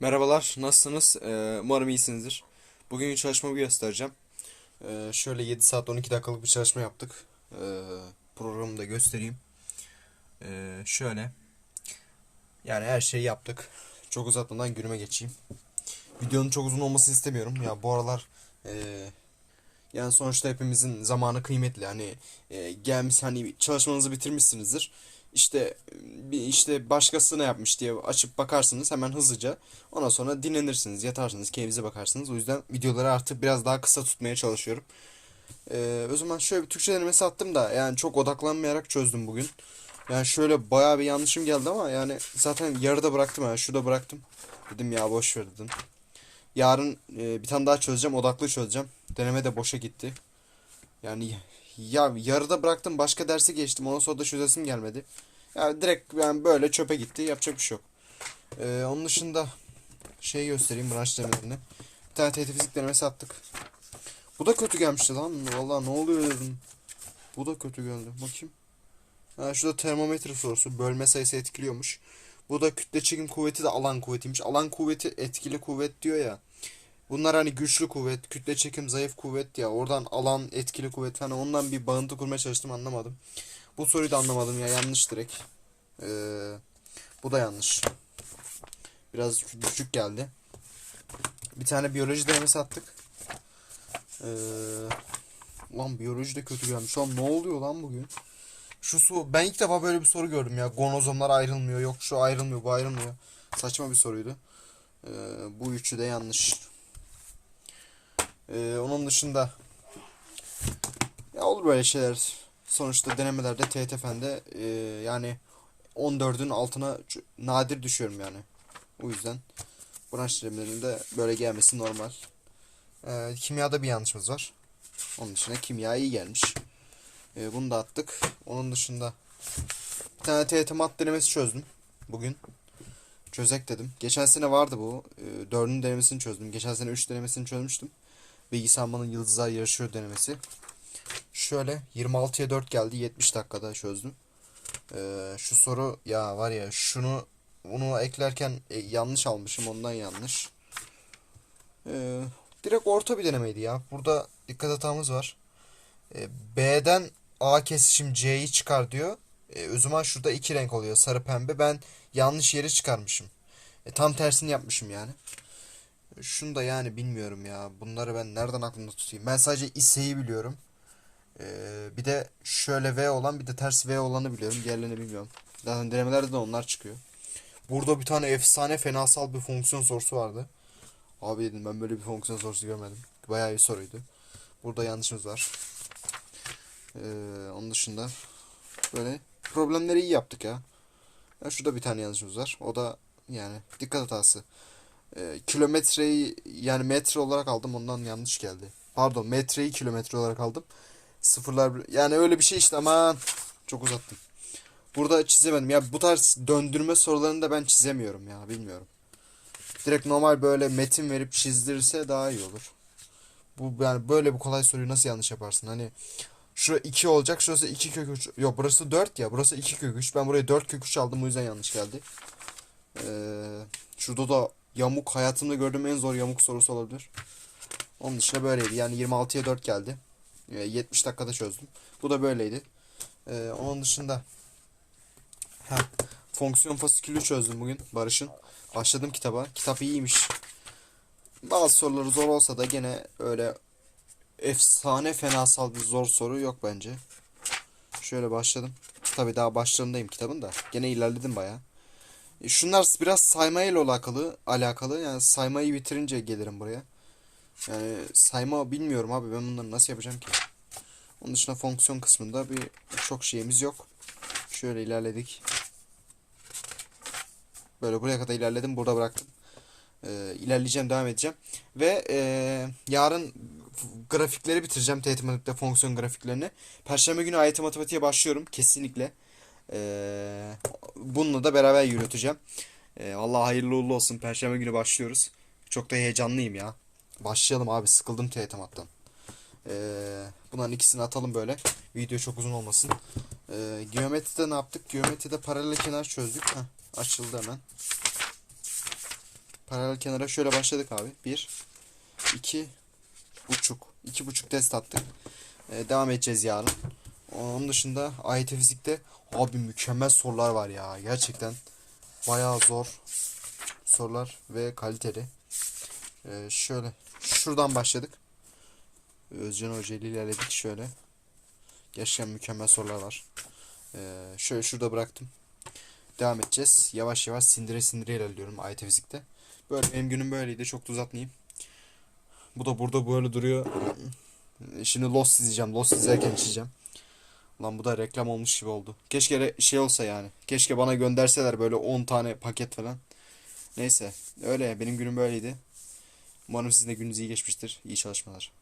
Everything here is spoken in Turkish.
Merhabalar, nasılsınız? Ee, umarım iyisinizdir. Bugün çalışmamı göstereceğim. Ee, şöyle 7 saat 12 dakikalık bir çalışma yaptık. Ee, programı da göstereyim. Ee, şöyle. Yani her şeyi yaptık. Çok uzatmadan günüme geçeyim. Videonun çok uzun olmasını istemiyorum. Ya bu aralar ee, yani sonuçta hepimizin zamanı kıymetli. Hani e, gelmiş hani çalışmanızı bitirmişsinizdir. İşte bir işte başkasına yapmış diye açıp bakarsınız hemen hızlıca. Ondan sonra dinlenirsiniz, yatarsınız, keyfinize bakarsınız. O yüzden videoları artık biraz daha kısa tutmaya çalışıyorum. Ee, o zaman şöyle bir Türkçe denemesi attım da yani çok odaklanmayarak çözdüm bugün. Yani şöyle bayağı bir yanlışım geldi ama yani zaten yarıda bıraktım ha. Şurada bıraktım. Dedim ya boş ver dedim. Yarın e, bir tane daha çözeceğim. Odaklı çözeceğim. Deneme de boşa gitti. Yani ya yarıda bıraktım başka derse geçtim. Ondan sonra da çözesim gelmedi. Ya direkt yani böyle çöpe gitti. Yapacak bir şey yok. Ee, onun dışında şey göstereyim branş denemelerini. Bir tane TET fizik denemesi attık. Bu da kötü gelmişti lan. Vallahi ne oluyor dedim. Bu da kötü geldi. Bakayım. Ha, şurada termometre sorusu. Bölme sayısı etkiliyormuş. Bu da kütle çekim kuvveti de alan kuvvetiymiş. Alan kuvveti etkili kuvvet diyor ya. Bunlar hani güçlü kuvvet, kütle çekim zayıf kuvvet ya. Oradan alan etkili kuvvet falan ondan bir bağıntı kurmaya çalıştım anlamadım. Bu soruyu da anlamadım ya yanlış direkt. Ee, bu da yanlış. Biraz düşük geldi. Bir tane biyoloji denemesi attık. Ee, lan biyoloji de kötü gelmiş. Lan ne oluyor lan bugün? Şu su ben ilk defa böyle bir soru gördüm ya. Gonozomlar ayrılmıyor. Yok şu ayrılmıyor, bu ayrılmıyor. Saçma bir soruydu. Ee, bu üçü de yanlış. Ee, onun dışında ya olur böyle şeyler. Sonuçta denemelerde TTF'nde e, yani 14'ün altına nadir düşüyorum yani. O yüzden branş denemelerinde böyle gelmesi normal. Ee, kimyada bir yanlışımız var. Onun dışında kimya iyi gelmiş. Ee, bunu da attık. Onun dışında bir tane TYT mat denemesi çözdüm bugün. Çözek dedim. Geçen sene vardı bu. Ee, dördüncü denemesini çözdüm. Geçen sene 3 denemesini çözmüştüm. Bilgisayarmanın Yıldızlar Yarışıyor denemesi. Şöyle 26'ya 4 geldi. 70 dakikada çözdüm. Ee, şu soru ya var ya şunu bunu eklerken e, yanlış almışım ondan yanlış. Ee, direkt orta bir denemeydi ya. Burada dikkat hatamız var. Ee, B'den A kesişim C'yi çıkar diyor. Ee, o zaman şurada iki renk oluyor sarı pembe. Ben yanlış yeri çıkarmışım. E, tam tersini yapmışım yani. Şunu da yani bilmiyorum ya. Bunları ben nereden aklımda tutayım? Ben sadece İSE'yi biliyorum. Ee, bir de şöyle V olan bir de ters V olanı biliyorum. Diğerlerini bilmiyorum. Zaten denemelerde de onlar çıkıyor. Burada bir tane efsane fenasal bir fonksiyon sorusu vardı. Abi dedim ben böyle bir fonksiyon sorusu görmedim. Bayağı iyi soruydu. Burada yanlışımız var. Ee, onun dışında böyle problemleri iyi yaptık ya. ya. Şurada bir tane yanlışımız var. O da yani dikkat hatası. Ee, kilometreyi yani metre olarak aldım ondan yanlış geldi. Pardon metreyi kilometre olarak aldım. Sıfırlar yani öyle bir şey işte aman çok uzattım. Burada çizemedim. Ya bu tarz döndürme sorularını da ben çizemiyorum ya bilmiyorum. Direkt normal böyle metin verip çizdirirse daha iyi olur. Bu yani böyle bu kolay soruyu nasıl yanlış yaparsın? Hani şura 2 olacak, şurası 2 kök 3. Yok burası 4 ya. Burası 2 kök 3. Ben buraya 4 kök 3 aldım o yüzden yanlış geldi. Ee, şurada da yamuk hayatımda gördüğüm en zor yamuk sorusu olabilir. Onun dışında böyleydi. Yani 26'ya 4 geldi. Ee, 70 dakikada çözdüm. Bu da böyleydi. Ee, onun dışında ha, fonksiyon fasikülü çözdüm bugün Barış'ın. Başladım kitaba. Kitap iyiymiş. Bazı soruları zor olsa da gene öyle efsane fenasal bir zor soru yok bence. Şöyle başladım. Tabii daha başlarındayım kitabın da. Gene ilerledim bayağı. E, Şunlar biraz saymayla alakalı, alakalı. Yani saymayı bitirince gelirim buraya. Yani sayma bilmiyorum abi ben bunları nasıl yapacağım ki? Onun dışında fonksiyon kısmında bir çok şeyimiz yok. Şöyle ilerledik. Böyle buraya kadar ilerledim. Burada bıraktım. Ee, ilerleyeceğim, devam edeceğim. Ve ee, yarın grafikleri bitireceğim. Matematik'te fonksiyon grafiklerini. Perşembe günü AYT Matematik'e başlıyorum. Kesinlikle. Ee, bununla da beraber yürüteceğim. Ee, Allah hayırlı uğurlu olsun. Perşembe günü başlıyoruz. Çok da heyecanlıyım ya. Başlayalım abi. Sıkıldım TYT Mat'tan. Ee, bunların ikisini atalım böyle. Video çok uzun olmasın. Ee, geometride ne yaptık? Geometride paralel kenar çözdük. Heh, açıldı hemen. Paralel kenara şöyle başladık abi. Bir, iki buçuk. iki buçuk test attık. Ee, devam edeceğiz yarın. Onun dışında AYT fizikte abi mükemmel sorular var ya. Gerçekten bayağı zor sorular ve kaliteli. Ee, şöyle şuradan başladık. Özcan Hoca ile ilerledik şöyle. Gerçekten mükemmel sorular var. Ee, şöyle şurada bıraktım. Devam edeceğiz. Yavaş yavaş sindire sindire ilerliyorum AYT fizikte. Böyle benim günüm böyleydi. Çok da uzatmayayım. Bu da burada böyle duruyor. Şimdi Lost izleyeceğim. Lost izlerken içeceğim. Lan bu da reklam olmuş gibi oldu. Keşke şey olsa yani. Keşke bana gönderseler böyle 10 tane paket falan. Neyse. Öyle benim günüm böyleydi. Umarım sizin de gününüz iyi geçmiştir. İyi çalışmalar.